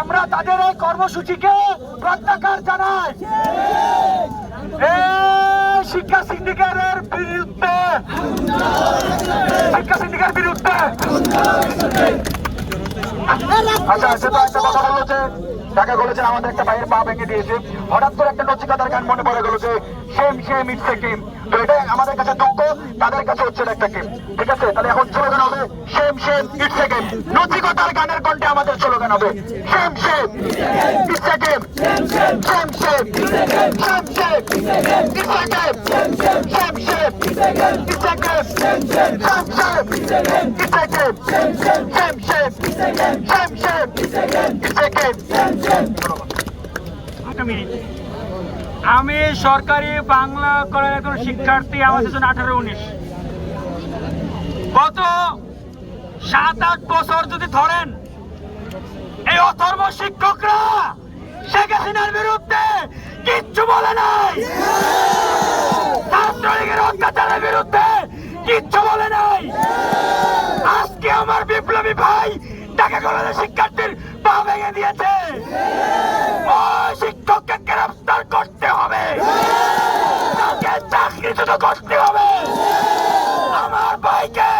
আমরা তাদের এই কর্মসূচিকে প্রত্যাখ্যান জানাই। শিক্ষা সিন্ডিকেটের বিরুদ্ধে। শিক্ষা সিন্ডিকেটের বিরুদ্ধে। আচ্ছা একটা আমাদের পা দিয়েছে। হঠাৎ করে একটা নচিকাতার গান মনে আমাদের কাছে তাদের কাছে হচ্ছে একটা গেম ঠিক আছে? তাহলে এখন স্লোগান সেম সেম নচিকতার গানের কণ্ঠে আমাদের game same same same same it's a game একটা মিনিট আমি সরকারি বাংলা কলেজ একজন শিক্ষার্থী আমার সেশন আঠারো উনিশ। গত সাত আট বছর যদি ধরেন এই অথর্ব শিক্ষকরা শেখ হাসিনার বিরুদ্ধে কিচ্ছু বলে নাই। ছাত্রলীগের অত্যাচারের বিরুদ্ধে কিচ্ছু বলে নাই। আজকে আমার বিপ্লবী ভাই ঢাকা কলেজের শিক্ষার্থীর পা ভেঙে দিয়েছে। শিক্ষককে গ্রেফতার করতে হবে। তাকে চাকরিচ্যুত করতে হবে। আমার ভাইকে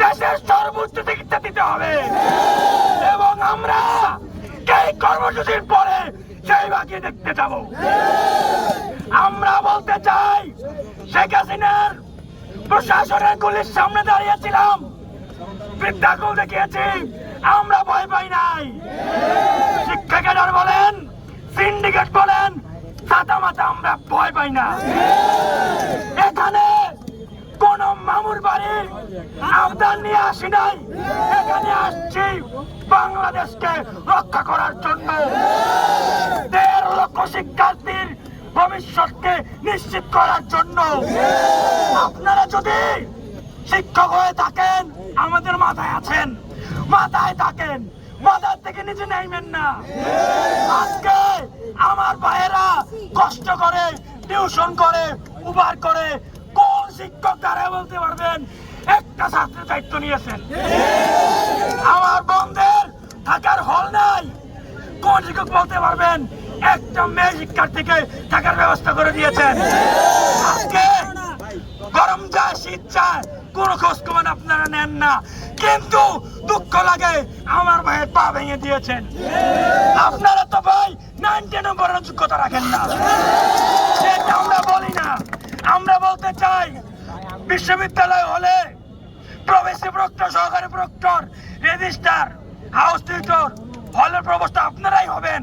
দেশের সর্বোচ্চ চিকিৎসা দিতে হবে। এবং আমরা এই কর্মসূচির পরে সেই বাকি দেখতে যাব। আমরা বলতে চাই, শেখ হাসিনার প্রশাসনের গুলির সামনে দাঁড়িয়েছিলাম। বৃদ্ধাকুল দেখিয়েছি, আমরা ভয় পাই নাই। শিক্ষা ক্যাডার বলেন সিন্ডিকেট বলেন সাদা মাথা আমরা ভয় পাই না। মামুর বাড়ির আবদার নিয়ে আসি নাই। এখানে আসছি বাংলাদেশকে রক্ষা করার জন্য। দেড় লক্ষ শিক্ষার্থীর ভবিষ্যৎকে নিশ্চিত করার জন্য। আপনারা যদি শিক্ষক হয়ে থাকেন, আমাদের মাথায় আছেন। মাথায় থাকেন। মাথার থেকে নিচে নাইবেন না। আজকে আমার ভাইয়েরা কষ্ট করে, টিউশন করে, উবার করে শিক্ষক দ্বারা বলতে পারবেন, একটা ছাত্রের দায়িত্ব নিয়েছেন। আমার বন্ধের থাকার হল নাই। কোন শিক্ষক বলতে পারবেন, একটা মেয়ে শিক্ষার্থীকে থাকার ব্যবস্থা করে দিয়েছেন। আজকে গরম যায় শীত যায় কোনো খোঁজ খবর আপনারা নেন না। কিন্তু দুঃখ লাগে, আমার ভাইয়ের পা ভেঙে দিয়েছেন। আপনারা তো ভাই, নাইনটি নম্বরের যোগ্যতা রাখেন না সেটা আমরা বলি না আমরা বলতে চাই বিশ্ববিদ্যালয় হলে প্রবেশী প্রক্টর, সহকারী প্রক্টর রেজিস্টার হাউস টিউটর, হলের প্রবেশটা আপনারাই হবেন।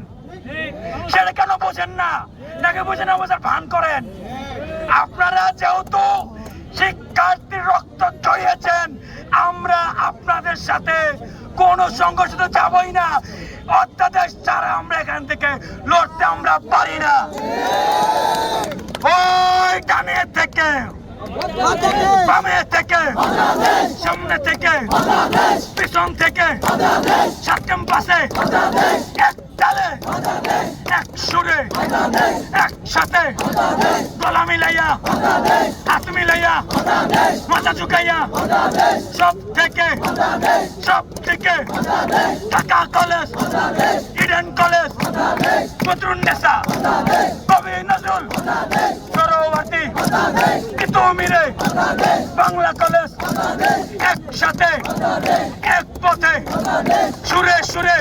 সেটা কেন বোঝেন না? নাকি বুঝে না বোঝার ভান করেন? আপনারা যেহেতু শিক্ষার্থীর রক্ত জড়িয়েছেন আমরা আপনাদের সাথে কোন সংঘর্ষে যাবই না। অত্যাদেশ ছাড়া আমরা এখান থেকে লড়তে আমরা পারি না। ওই থেকে বামে থেকে। সামনে থেকে। পিছন থেকে। সাত ক্যাম্পাসে এক তালে এক সুরে। একসাথে। গলা মিলাইয়া। হাত মিলাইয়া। মাথা ঝুঁকাইয়া। সব থেকে। সব থেকে। Dhaka college. Eden college. Badrunnesa Kabi Nazrul. মিলে বাংলা কলেজ একসাথে এক পথে সুরে সুরে